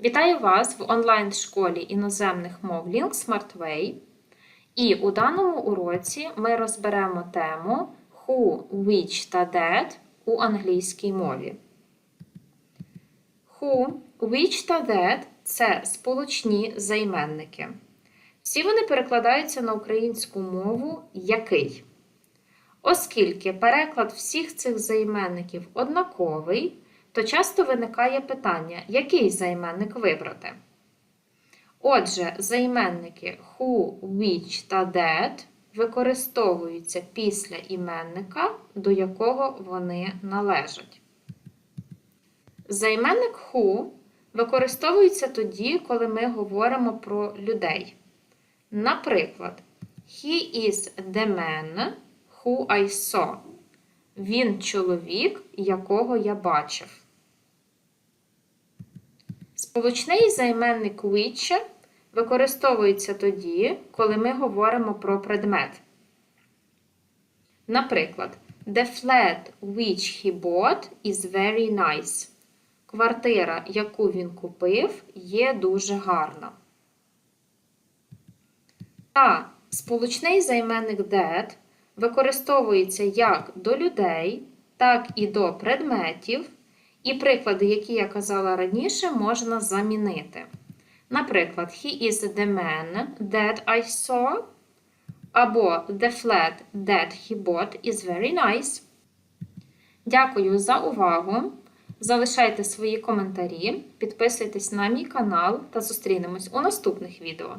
Вітаю вас в онлайн-школі іноземних мов Link Smart Way. І у даному уроці ми розберемо тему who, which та that у англійській мові. Who, which та that це сполучні займенники. Всі вони перекладаються на українську мову який. Оскільки переклад всіх цих займенників однаковий, то часто виникає питання, який займенник вибрати. Отже, займенники who, which та that використовуються після іменника, до якого вони належать. Займенник who використовується тоді, коли ми говоримо про людей. Наприклад, he is the man who I saw. Він чоловік, якого я бачив. Сполучний займенник which використовується тоді, коли ми говоримо про предмет. Наприклад, The flat which he bought is very nice. Квартира, яку він купив, є дуже гарна. Та сполучний займенник that використовується як до людей, так і до предметів, і приклади, які я казала раніше, можна замінити. Наприклад, he is the man that I saw, або the flat that he bought is very nice. Дякую за увагу! Залишайте свої коментарі, підписуйтесь на мій канал та зустрінемось у наступних відео.